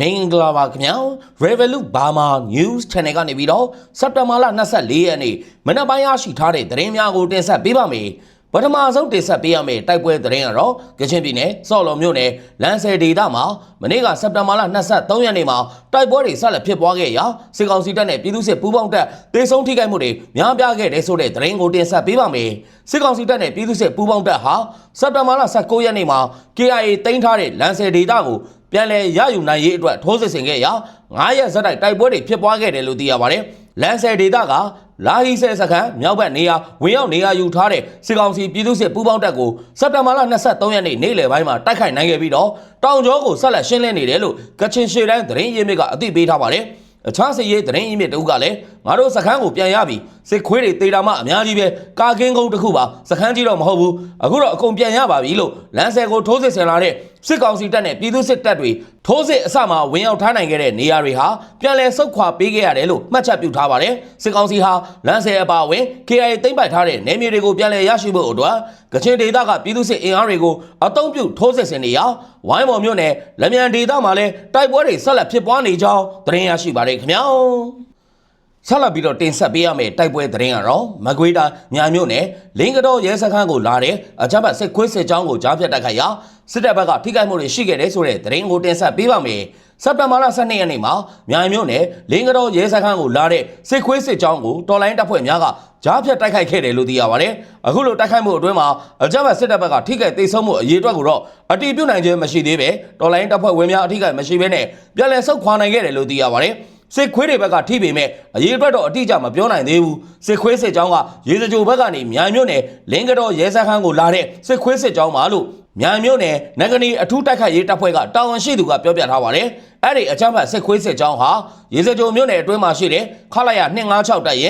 မင်္ဂလာပါခင်ဗျာ Revolut Burma News Channel ကနေပြီးတော့စက်တဘာလ24ရက်နေ့မနက်ပိုင်းရရှိထားတဲ့သတင်းများကိုတင်ဆက်ပေးပါမယ်ပထမဆုံးတင်ဆက်ပေးရမယ့်တိုက်ပွဲသတင်းကတော့ကချင်ပြည်နယ်စော်လုံမြို့နယ်လမ်းဆယ်ဒေသမှာမနေ့ကစက်တဘာလ23ရက်နေ့မှာတိုက်ပွဲတွေဆက်လက်ဖြစ်ပွားခဲ့ရာစစ်ကောင်စီတပ်နဲ့ပြည်သူ့စစ်ပူးပေါင်းတပ်တေဆုံးထိခိုက်မှုတွေများပြားခဲ့တဲ့ဆိုတဲ့သတင်းကိုတင်ဆက်ပေးပါမယ်စစ်ကောင်စီတပ်နဲ့ပြည်သူ့စစ်ပူးပေါင်းတပ်ဟာစက်တဘာလ19ရက်နေ့မှာ KIA တင်ထားတဲ့လမ်းဆယ်ဒေသကို ပြန်လည်ရယူနိုင်ရေးအတွက်ထိုးစစ်ဆင်ခဲ့ရာ9ရက်ဇက်တိုက်တိုက်ပွဲတွေဖြစ်ပွားခဲ့တယ်လို့သိရပါတယ်။လန်ဆယ်ဒေသကလာဟီဆယ်စခန်းမြောက်ဘက်နေရာဝင်ရောက်နေရာယူထားတဲ့စစ်ကောင်စီပြည်သူ့စစ်ပူးပေါင်းတပ်ကိုစက်တဘာလ23ရက်နေ့နေ့လယ်ပိုင်းမှာတိုက်ခိုက်နိုင်ခဲ့ပြီးတော့တောင်ကျောကိုဆက်လက်ရှင်းလင်းနေတယ်လို့ကချင်ရှေ့တိုင်းသတင်းရင်းမြစ်ကအသိပေးထားပါတယ်။အခြားစစ်ရေးသတင်းရင်းမြစ်တို့ကလည်းငါတို့စခန်းကိုပြန်ရပြီစစ်ခွေးတွေတေတာမှအများကြီးပဲကာကင်းကုန်းတစ်ခုပါစခန်းကြီးတော့မဟုတ်ဘူးအခုတော့အကုန်ပြန်ရပါပြီလို့လန်ဆယ်ကိုထိုးစစ်ဆင်လာတဲ့စစ်ကောင်စီတပ်နဲ့ပြည်သူစစ်တပ်တွေထိုးစစ်အစမှဝင်ရောက်ထားနိုင်ခဲ့တဲ့နေရာတွေဟာပြန်လည်ဆုတ်ခွာပေးခဲ့ရတယ်လို့မှတ်ချက်ပြုထားပါတယ်စစ်ကောင်စီဟာလန်ဆယ်အပါအဝင် KIA သိမ်းပိုက်ထားတဲ့နယ်မြေတွေကိုပြန်လည်ရရှိဖို့အတွက်ကချင်ဒေသကပြည်သူစစ်အင်အားတွေကိုအုံပြုထိုးစစ်ဆင်နေရာဝိုင်းမော်မြို့နယ်လက်မြန်ဒေသမှာလည်းတိုက်ပွဲတွေဆက်လက်ဖြစ်ပွားနေကြောင်းသတင်းရရှိပါတယ်ခင်ဗျာ ဆက်လက်ပြီးတော့တင်ဆက်ပေးရမယ့်တိုက်ပွဲသတင်းကတော့မကွေးတိုင်းညာမြို့နယ်လင်းကတော်ရဲစခန်းကိုလာတဲ့အကြမ်းဖက်စစ်ခွေးစစ်ကြောင်းကိုကြားဖြတ်တိုက်ခိုက်ရာစစ်တပ်ဘက်ကထိခိုက်မှုတွေရှိခဲ့တယ်ဆိုတဲ့သတင်းကိုတင်ဆက်ပေးပါမယ်စက်တဘာလ12ရက်နေ့မှာမြိုင်မြို့နယ်လင်းကတော်ရဲစခန်းကိုလာတဲ့စစ်ခွေးစစ်ကြောင်းကိုတော်လိုင်းတပ်ဖွဲ့များကကြားဖြတ်တိုက်ခိုက်ခဲ့တယ်လို့သိရပါတယ်အခုလိုတိုက်ခိုက်မှုအတွင်းမှာအကြမ်းဖက်စစ်တပ်ဘက်ကထိခိုက်ဒေဆုံးမှုအရေးအတွက်ကိုတော့အတီးပြုတ်နိုင်ခြင်းမရှိသေးပဲတော်လိုင်းတပ်ဖွဲ့ဝင်များအထိခိုက်မရှိဘဲနဲ့ပြည်လဲဆုတ်ခွာနိုင်ခဲ့တယ်လို့သိရပါတယ် စစ်ခွေးတွေဘက်ကထိပေမဲ့အရေးအတွက်တော့အတိအကျမပြောနိုင်သေးဘူးစစ်ခွေးစစ်ကြောင်းကရေစကြိုဘက်ကနေမြိုင်မြို့နယ်လင်းကတော်ရဲစခန်းကိုလာတဲ့စစ်ခွေးစစ်ကြောင်းပါလို့မြိုင်မြို့နယ်နဂနီအထူးတိုက်ခိုက်ရေးတပ်ဖွဲ့ကတာဝန်ရှိသူကပြောပြထားပါတယ်အဲ့ဒီအကြမ်းဖက်စစ်ခွေးစစ်ကြောင်းဟာရေစကြိုမြို့နယ်အတွင်းမှာရှိတဲ့ခလာရ256တပ်ရ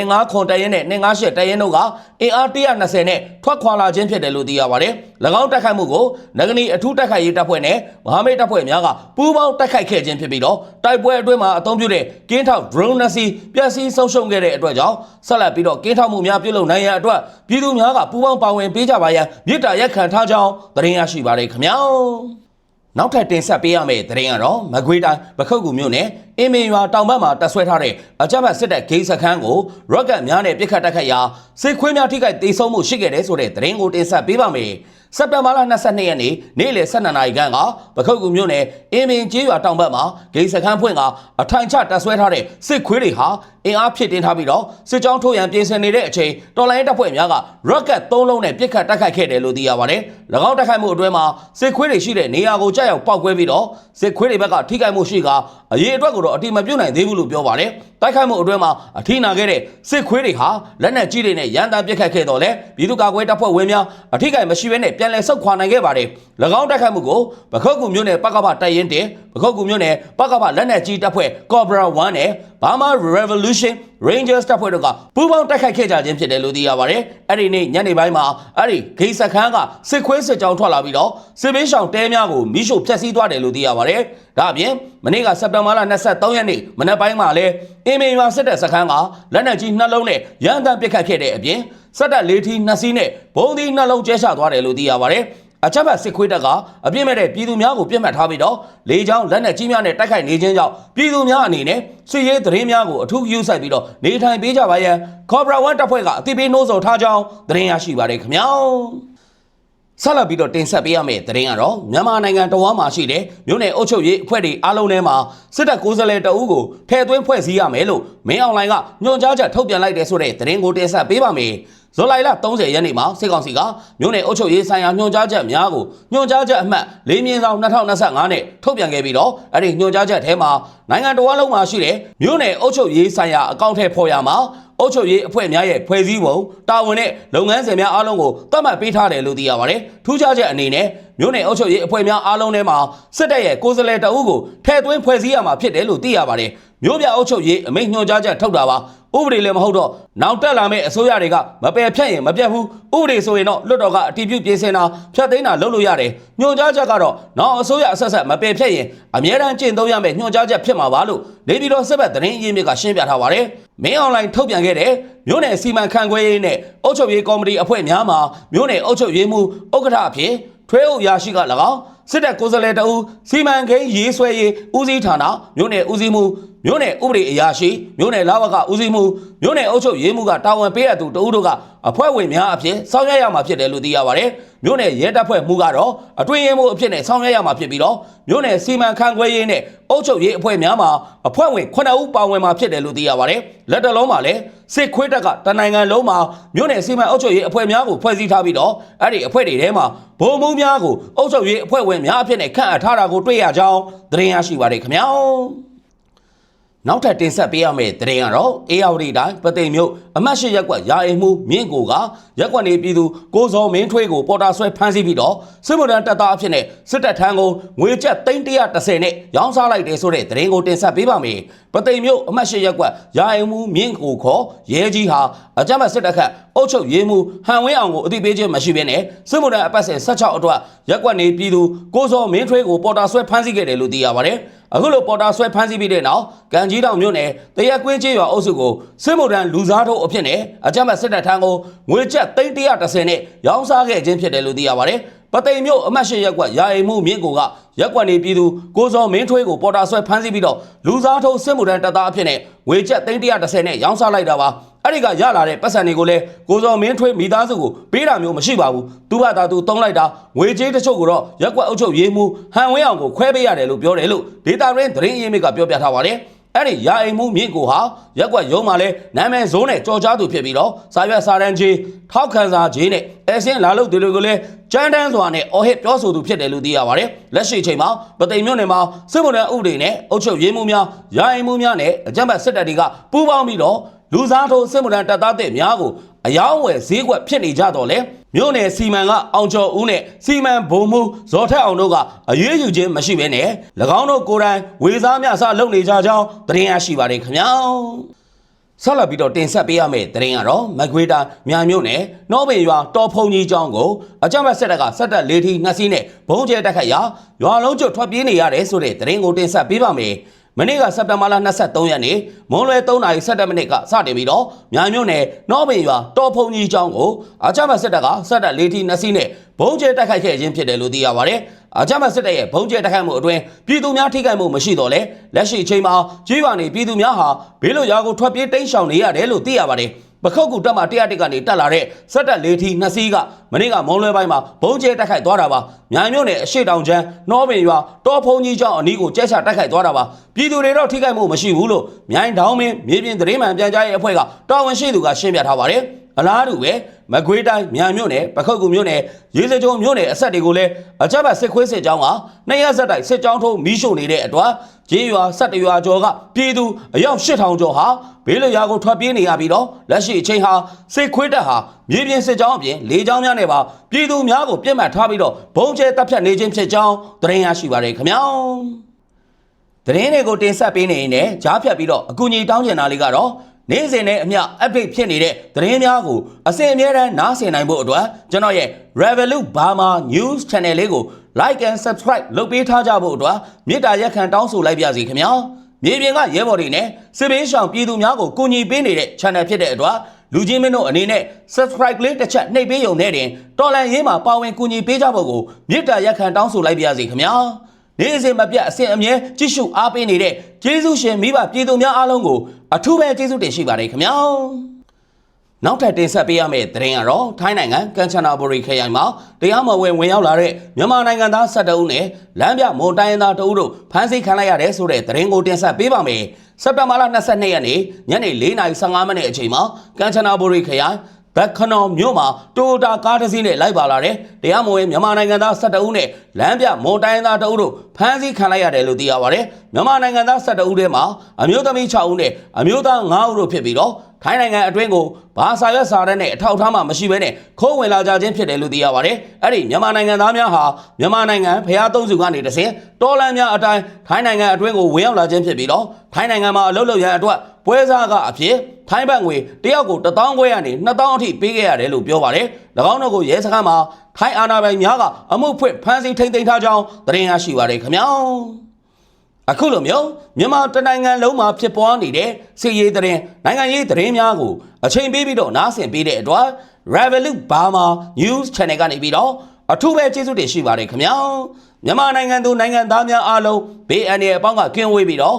င်259ခွန်တပ်ရင်နဲ့258တပ်ရင်တို့ကအင်အား120နဲ့ထွက်ခွာလာခြင်းဖြစ်တယ်လို့သိရပါတယ်၎င်းတိုက်ခိုက်မှုကိုနဂနီအထူးတိုက်ခိုက်ရေးတပ်ဖွဲ့နဲ့မဟာမိတ်တပ်ဖွဲ့များကပူးပေါင်းတိုက်ခိုက်ခဲ့ခြင်းဖြစ်ပြီးတော့တိုက်ပွဲအတွင်းမှာအသုံးပြုတဲ့ကင်းထောက် drone နှစ်စီးပျက်စီးဆုံးရှုံးခဲ့တဲ့အတွက်ကြောင့်ဆက်လက်ပြီးတော့ကင်းထောက်မှုများပြုလုပ်နိုင်ရန်အတွက်ပြည်သူများကပူးပေါင်းပါဝင်ပေးကြပါရန်မြစ်တာရက်ခံထားကြောင်းသတင်းရရှိပါတယ်ခင်ဗျာ နောက်ထပ်တင်ဆက်ပေးရမယ့်သတင်းကတော့မကွေးတိုင်းပခုတ်ကူမြို့နယ်အင်းမင်ရွာတောင်ဘက်မှာတပ်ဆွဲထားတဲ့အကြမ်းဖက်စစ်တပ်ဂိမ်းစခန်းကိုရော့ကတ်များနဲ့ပစ်ခတ်တိုက်ခိုက်ရာစစ်ခွေးများထိခိုက်ဒေဆုံးမှုရှိခဲ့တယ်ဆိုတဲ့သတင်းကိုတင်ဆက်ပေးပါမယ် စက်တဘာလ22ရက်နေ့နေ့လယ်12နာရီခန့်ကပခုတ်ကူမြို့နယ်အင်းမင်ကျေးရွာတောင်ဘက်မှာဂိမ်းစခန်းဖွင့်ကအထိုင်ချတပ်ဆွဲထားတဲ့စစ်ခွေးတွေဟာအင်အားဖြစ်တင်ထားပြီးတော့စစ်ကြောင်းထိုးရန်ပြင်ဆင်နေတဲ့အချိန်တော်လိုင်းတပ်ဖွဲ့များကရော့ကတ်၃လုံးနဲ့ပစ်ခတ်တိုက်ခိုက်ခဲ့တယ်လို့သိရပါတယ်။၎င်းတိုက်ခိုက်မှုအတွင်းမှာစစ်ခွေးတွေရှိတဲ့နေရာကိုကြောက်ရောက်ပောက်ကွဲပြီးတော့စစ်ခွေးတွေဘက်ကထိခိုက်မှုရှိကအရေးအတွက်ကိုတော့အတိမပြုတ်နိုင်သေးဘူးလို့ပြောပါတယ်။တိုက်ခိုက်မှုအတွင်းမှာအထိနာခဲ့တဲ့စစ်ခွေးတွေဟာလက်နက်ကြီးတွေနဲ့ရန်တမ်းပစ်ခတ်ခဲ့တော့လဲပြည်သူ့ကာကွယ်တပ်ဖွဲ့ဝင်များအထိခိုက်မရှိဘဲနဲ့ပြန်လည်ဆုတ်ခွာနိုင်ခဲ့ပါတယ်။၎င်းတိုက်ခိုက်မှုကိုပခုတ်ကူမြို့နယ်ပကပတိုက်ရင်တင်ပခုတ်ကူမြို့နယ်ပကပလက်နက်ကြီးတပ်ဖွဲ့ Cobra 1နဲ့ Burma Revolution Rangers တပ်ဖွဲ့တို့ကပူးပေါင်းတိုက်ခိုက်ခဲ့ကြခြင်းဖြစ်တယ်လို့သိရပါတယ်။အဲ့ဒီနေ့ညနေပိုင်းမှာအဲ့ဒီဂိတ်စခန်းကစစ်ခွေးစစ်ကြောင်းထွက်လာပြီးတော့စစ်ဘေးရှောင်တဲများကိုမိရှို့ဖျက်ဆီးသွားတယ်လို့သိရပါတယ်။ဒါအပြင်မနေ့ကစက်တင်ဘာလ23ရက်နေ့မနက်ပိုင်းမှာလဲအင်မင်ရွာစစ်တပ်စခန်းကလက်နက်ကြီးနှလုံးနဲ့ရန်တမ်းပစ်ခတ်ခဲ့တဲ့အပြင် စက်တပ်လေးထီးနှစ်စီးနဲ့ဘုံသီးနှလုံးကျဲချသွားတယ်လို့သိရပါတယ်။အချက်ဘတ်စစ်ခွေးတပ်ကအပြစ်မဲ့တဲ့ပြည်သူများကိုပြစ်မှတ်ထားပြီးတော့လေကြောင်းလက်နက်ကြီးများနဲ့တိုက်ခိုက်နေခြင်းကြောင့်ပြည်သူများအနေနဲ့စစ်ရေးသတင်းများကိုအထူးယူဆိုင်ပြီးတော့နေထိုင်ပေးကြပါရန် Cobra 1တပ်ဖွဲ့ကအသိပေးနှိုးဆော်ထားကြောင်းသတင်းရရှိပါတယ်ခင်ဗျာဆက်လက်ပြီးတော့တင်ဆက်ပေးရမယ့်သတင်းကတော့မြန်မာနိုင်ငံတော်ဝမ်းမှာရှိတဲ့မြို့နယ်အုပ်ချုပ်ရေးအဖွဲ့တွေအားလုံးထဲမှာစစ်တပ်ကိုယ်စားလှယ်တအုပ်ကိုထည့်သွင်းဖွဲ့စည်းရမယ်လို့မင်းအောင်လှိုင်ကညွှန်ကြားချက်ထုတ်ပြန်လိုက်တဲ့ဆိုတဲ့သတင်းကိုတင်ဆက်ပေးပါမယ်။ ဇွန်လ30ရက်နေ့မှာစစ်ကောင်စီကမြို့နယ်အုပ်ချုပ်ရေးဆိုင်ရာညွှန်ကြားချက်များကိုညွှန်ကြားချက်အမှတ်၄မြင်းဆောင်2025နဲ့ထုတ်ပြန်ခဲ့ပြီးတော့အဲ့ဒီညွှန်ကြားချက်ထဲမှာနိုင်ငံတော်အလုံးမှာရှိတဲ့မြို့နယ်အုပ်ချုပ်ရေးဆိုင်ရာအကောင့်ထဲပေါ်ရမှာအုပ်ချုပ်ရေးအဖွဲ့များရဲ့ဖွဲ့စည်းပုံတာဝန်နဲ့လုပ်ငန်းစဉ်များအားလုံးကိုသတ်မှတ်ပေးထားတယ်လို့သိရပါတယ်။ထူးခြားချက်အနေနဲ့မြို့နယ်အုပ်ချုပ်ရေးအဖွဲ့များအားလုံးထဲမှာစစ်တပ်ရဲ့ကိုယ်စားလှယ်တအုပ်ကိုထည့်သွင်းဖွဲ့စည်းရမှာဖြစ်တယ်လို့သိရပါတယ်။ မြို့ပြအုပ်ချုပ်ရေးအမိန့်ညွှန်ကြားချက်ထုတ်တာပါ။ဥပဒေလည်းမဟုတ်တော့နောက်တက်လာမယ့်အစိုးရတွေကမပယ်ဖြတ်ရင်မပြတ်ဘူးဥပဒေဆိုရင်တော့လွတ်တော်ကအတည်ပြုပြင်ဆင်တာဖြတ်သိမ်းတာလုပ်လို့ရတယ်ညွှန်ကြားချက်ကတော့နောက်အစိုးရအဆက်ဆက်မပယ်ဖြတ်ရင်အမြဲတမ်းကျင့်သုံးရမယ့်ညွှန်ကြားချက်ဖြစ်မှာပါလို့နေပြည်တော်စစ်ဘက်သတင်းရင်းမြစ်ကရှင်းပြထားပါတယ်မင်းအွန်လိုင်းထုတ်ပြန်ခဲ့တဲ့မြို့နယ်စီမံခန့်ခွဲရေးနဲ့အုပ်ချုပ်ရေးကော်မတီအဖွဲ့များမှာမြို့နယ်အုပ်ချုပ်ရေးမှူးဥက္ကဋ္ဌအဖြစ်ထွဲအုပ်ရာရှိက၎င်းစစ်တပ်ကိုယ်စားလှယ်တအူးစီမံကိန်းရေးဆွဲရေးဦးစီးဌာနမြို့နယ်ဦးစီးမှု မြို့နယ်ဥပဒေအရာရှိမြို့နယ်လာဝကဦးစီးမှုမြို့နယ်အုပ်ချုပ်ရေးမှုကတာဝန်ပေးရသူတအူးတို့ကအဖွဲ့ဝင်များအဖြစ်ဆောင်ရွက်ရမှာဖြစ်တယ်လို့သိရပါတယ်မြို့နယ်ရဲတပ်ဖွဲ့မှုကတော့အတွင်းရေးမှုအဖြစ်နဲ့ဆောင်ရွက်ရမှာဖြစ်ပြီးတော့မြို့နယ်စီမံခန့်ခွဲရေးနဲ့အုပ်ချုပ်ရေးအဖွဲ့များမှာအဖွဲ့ဝင်9ဦးပါဝင်မှာဖြစ်တယ်လို့သိရပါတယ်လက်တလုံးမှာလည်းစစ်ခွေးတပ်ကတနိုင်ငံလုံးမှာမြို့နယ်စီမံအုပ်ချုပ်ရေးအဖွဲ့များကိုဖွဲ့စည်းထားပြီးတော့အဲ့ဒီအဖွဲ့တွေထဲမှာဗိုလ်မှူးများကိုအုပ်ချုပ်ရေးအဖွဲ့ဝင်များအဖြစ်နဲ့ခန့်အပ်ထားတာကိုတွေ့ရကြောင်းသတင်းရရှိပါတယ်ခင်ဗျာ နောက်ထပ်တင်ဆက်ပေးရမယ့်သတင်းကတော့အေယာဝတီတိုင်းပသိမ်မြို့အမတ်ရှိရက်ကွက်ရာအိမ်မှုမြင့်ကိုကရက်ကွက်နေပြည်သူကိုစောမင်းထွေးကိုပေါ်တာဆွဲဖမ်းဆီးပြီးတော့စစ်မှုထမ်းတပ်သားအဖြစ်နဲ့စစ်တပ်ထမ်းကိုငွေကျပ်330နဲ့ရောင်းစားလိုက်တယ်ဆိုတဲ့သတင်းကိုတင်ဆက်ပေးပါမယ် ပသိမ်မြို့အမတ်ရှိရက်ကွက်ရာအိမ်မှုမြင့်ကိုခေါ်ရဲကြီးဟာအကြမ်းဖက်စစ်တပ်ခတ်အုပ်ချုပ်ရေးမှုဟန်ဝင်းအောင်ကိုအသိပေးခြင်းမရှိဘဲနဲ့စစ်မှုထမ်းအပတ်စဉ်16အတွက်ရက်ကွက်နေပြည်သူကိုစောမင်းထွေးကိုပေါ်တာဆွဲဖမ်းဆီးခဲ့တယ်လို့သိရပါတယ်အခုလိုပေါ်တာဆွဲဖမ်းဆီးပြီးတဲ့နောက်ကန်ကြီးတောင်မြို့နယ်တရက်ကွင်းကျေးရွာအုပ်စုကိုစစ်မှုထမ်းလူစားထုတ်အဖြစ်နဲ့အကြမ်းဖက်စစ်တပ်ထံကိုငွေကျပ်330နဲ့ရောင်းစားခဲ့ခြင်းဖြစ်တယ်လို့သိရပါတယ်။ ပသိမ်မြို့အမတ်ရှိရက်ကွက်ရာအိမ်မှုမြင့်ကိုကရက်ကွက်နေပြည်သူကိုစောမင်းထွေးကိုပေါ်တာဆွဲဖမ်းဆီးပြီးတော့လူစားထုတ်စစ်မှုထမ်းတပ်သားအဖြစ်နဲ့ငွေကျပ်330နဲ့ရောင်းစားလိုက်တာပါ။အဲ့ဒီကရလာတဲ့ပတ်စံတွေကိုလည်းကိုစောမင်းထွေးမိသားစုကိုပေးတာမျိုးမရှိပါဘူး။သူ့ဘာသာသူတုံးလိုက်တာငွေကြေးတချို့ကိုတော့ရက်ကွက်အုပ်ချုပ်ရေးမှုဟန်ဝင်းအောင်ကိုခွဲပေးရတယ်လို့ပြောတယ်လို့ဒေတာရင်းသတင်းရင်းမြစ်ကပြောပြထားပါတယ်။ အဲ့ဒီရာအိမ်မှုမြင့်ကိုဟာရက်ကွက်ရုံးမှာလဲနာမည်ဇုံးနဲ့ကြော်ကြားသူဖြစ်ပြီးတော့စာရွက်စာတမ်းကြီးထောက်ခံစာကြီးနဲ့အဲစင်းလာလို့ဒီလိုကိုလဲကြမ်းတမ်းစွာနဲ့အော်ဟစ်ပြောဆိုသူဖြစ်တယ်လို့သိရပါတယ်လက်ရှိချိန်မှာပသိမ်မြို့နယ်မှာစစ်မှုထမ်းဥပဒေနဲ့အုပ်ချုပ်ရေးမှုများရာအိမ်မှုများနဲ့အကြမ်းဖက်စစ်တပ်တွေကပူးပေါင်းပြီးတော့လူစားထိုးစစ်မှုထမ်းတပ်သားတဲ့များကိုအယောင်းဝယ်ဈေးကွက်ဖြစ်နေကြတော့လဲ မြို့နယ်စီမံကအောင်ကျော်ဦးနဲ့စီမံဘုံမှုဇော်ထက်အောင်တို့ကအရေးယူခြင်းမရှိဘဲနဲ့၎င်းတို့ကိုယ်တိုင်ဝေစားမြစလုပ်နေကြကြောင်းသတင်းရရှိပါတယ်ခင်ဗျာဆက်လက်ပြီးတော့တင်ဆက်ပေးရမယ့်သတင်းကတော့မကွေးတာမြန်မြို့နယ်နော့ဘေရွာတော်ဖုံကြီးကျောင်းကိုအကြမ်းဖက်စစ်တပ်ကစက်တက်လေးထီနှစ်စီးနဲ့ဘုံကျဲတက်ခတ်ရာရွာလုံးကျွတ်ထွက်ပြေးနေရတယ်ဆိုတဲ့သတင်းကိုတင်ဆက်ပေးပါမယ် မနေ့ကစက်တဘာလ23ရက်နေ့မွန်းလွဲ3:17မိနစ်ကစတင်ပြီးတော့မြန်မြို့နယ်နော့ဘေရွာတော်ဖုံကြီးကျောင်းကိုအကြမ်းဖက်စစ်တပ်ကစက်တက်လေးထီနှစ်စီးနဲ့ဘုံကျဲတက်ခတ်ခဲ့ခြင်းဖြစ်တယ်လို့သိရပါတယ်အကြမ်းဖက်စစ်တပ်ရဲ့ဘုံကျဲတက်ခတ်မှုအတွင်းပြည်သူများထိခိုက်မှုမရှိတော့လဲလက်ရှိအချိန်မှာကြေးရွာနေပြည်သူများဟာဘေးလွတ်ရာကိုထွက်ပြေးတိမ်းရှောင်နေရတယ်လို့သိရပါတယ် ပခုတ်ကူတက်မှာ100တက်ကနေတက်လာတဲ့စက်တက်လေးထီနှစ်စီးကမနေ့ကမုံလွဲပိုင်းမှာဘုံကျဲတက်ခိုက်သွားတာပါမြိုင်မြို့နယ်အရှိတောင်ချမ်းနှောပင်ရွာတောဖုံကြီးကျောင်းအနီးကိုကျဲချတက်ခိုက်သွားတာပါပြည်သူတွေတော့ထိခိုက်မှုမရှိဘူးလို့မြိုင်တောင်မင်းမြေပြင်သတင်းမှန်ပြန်ကြားရေးအဖွဲ့ကတာဝန်ရှိသူကရှင်းပြထားပါတယ်အလားတူပဲမကွေးတိုင်းမြန်မြို့နယ်ပခုတ်ကူမြို့နယ်ရေစကြုံမြို့နယ်အဆက်တွေကိုလည်းအကြမ်းဖက်စစ်ခွေးစစ်ကြောင်းကနှစ်ရက်ဆက်တိုက်စစ်ကြောင်းထုံးမီးရှို့နေတဲ့အတွက် ဂျေးရွာဆက်တရွာကျော်ကပြည်သူအယောက်8000ကျော်ဟာဘေးလွတ်ရာကိုထွက်ပြေးနေရပြီးတော့လက်ရှိအချိန်ဟာစစ်ခွေးတပ်ဟာမြေပြင်စစ်ကြောင်းအပြင်လေကြောင်းများနဲ့ပါပြည်သူများကိုပြစ်မှတ်ထားပြီးတော့ဘုံကျဲတပ်ဖြတ်နေခြင်းဖြစ်ကြောင်းသတင်းရရှိပါရခင်ဗျာသတင်းတွေကိုတင်ဆက်ပေးနေရင်လည်းကြားဖြတ်ပြီးတော့အကူအညီတောင်းကျင်တာလေးကတော့နေ့စဉ်နဲ့အမျှ update ဖြစ်နေတဲ့သတင်းများကိုအစဉ်အမြဲတမ်းနားဆင်နိုင်ဖို့အတွက်ကျွန်တော်ရဲ့ Revolut Burma News Channel လေးကို like and subscribe လုပ်ပေးထားကြဖို့အတွက်မေတ္တာရက်ခံတောင်းဆိုလိုက်ပါစီခင်ဗျာမြေပြင်ကရဲဘော်တွေနဲ့စစ်ဘေးရှောင်ပြည်သူများကိုကူညီပေးနေတဲ့ channel ဖြစ်တဲ့အတွက်လူချင်းမင်းတို့အနေနဲ့ subscribe လေးတစ်ချက်နှိပ်ပေးရုံနဲ့တင်တော်လန်ရေးမှာပါဝင်ကူညီပေးကြဖို့ကိုမေတ္တာရက်ခံတောင်းဆိုလိုက်ပါစီခင်ဗျာနေ့စဉ်မပြတ်အစဉ်အမြဲကြည့်ရှုအားပေးနေတဲ့ကျေးဇူးရှင်မိဘပြည်သူများအားလုံးကိုအထူးပဲကျေးဇူးတင်ရှိပါတယ်ခင်ဗျာ နောက်ထပ်တင်ဆက်ပေးရမယ့်သတင်းကတော့ထိုင်းနိုင်ငံကန်ချနာဘူရီခရိုင်မှာတရားမဝင်ဝင်ရောက်လာတဲ့မြန်မာနိုင်ငံသား12ဦးနဲ့လမ်းပြမွန်တိုင်းရင်းသား2ဦးတို့ဖမ်းဆီးခံလိုက်ရတယ်ဆိုတဲ့သတင်းကိုတင်ဆက်ပေးပါမယ်စက်တဘာလ22ရက်နေ့ညနေ4:15မိနစ်အချိန်မှာကန်ချနာဘူရီခရိုင် ဘက်ခနော်မြို့မှာတိုတာကားတစ်စီးနဲ့လိုက်ပါလာတဲ့တရားမဝင်မြန်မာနိုင်ငံသား12ဦးနဲ့လမ်းပြမွန်တိုင်းသား2ဦးတို့ဖမ်းဆီးခံလိုက်ရတယ်လို့သိရပါတယ်မြန်မာနိုင်ငံသား12ဦးထဲမှာအမျိုးသမီး6ဦးနဲ့အမျိုးသား9ဦးတို့ဖြစ်ပြီးတော့ထိုင်းနိုင်ငံအတွင်းကိုဘာစာရွက်စာတမ်းနဲ့အထောက်အထားမှမရှိဘဲနဲ့ခိုးဝင်လာကြခြင်းဖြစ်တယ်လို့သိရပါတယ်အဲ့ဒီမြန်မာနိုင်ငံသားများဟာမြန်မာနိုင်ငံဖျားသုံးစုကနေတဆင်တော်လန်များအတိုင်းထိုင်းနိုင်ငံအတွင်းကိုဝင်ရောက်လာခြင်းဖြစ်ပြီးတော့ထိုင်းနိုင်ငံမှာအလုပ်လုပ်ရန်အတွက် ပွဲစားကအဖြစ်ထိုင်းဘတ်ငွေတယောက်ကို1000ခွဲကနေ2000အထိပေးခဲ့ရတယ်လို့ပြောပါတယ်၎င်းတို့ကိုရဲစခန်းမှာထိုင်းအာဏာပိုင်များကအမှုဖွင့်ဖမ်းဆီးထိန်းသိမ်းထားကြောင်းသတင်းရရှိပါတယ်ခင်ဗျာအခုလိုမျိုးမြန်မာတနိုင်ငံလုံးမှာဖြစ်ပွားနေတဲ့စီရေးသတင်းနိုင်ငံရေးသတင်းများကိုအချိန်ပေးပြီးတော့နားဆင်ပေးတဲ့အတွက် Revolut Burma News Channel ကနေပြီးတော့အထူးပဲကျေးဇူးတင်ရှိပါတယ်ခင်ဗျာမြန်မာနိုင်ငံသူနိုင်ငံသားများအားလုံးဘေးအန္တရာယ်အပေါင်းကကင်းဝေးပြီးတော့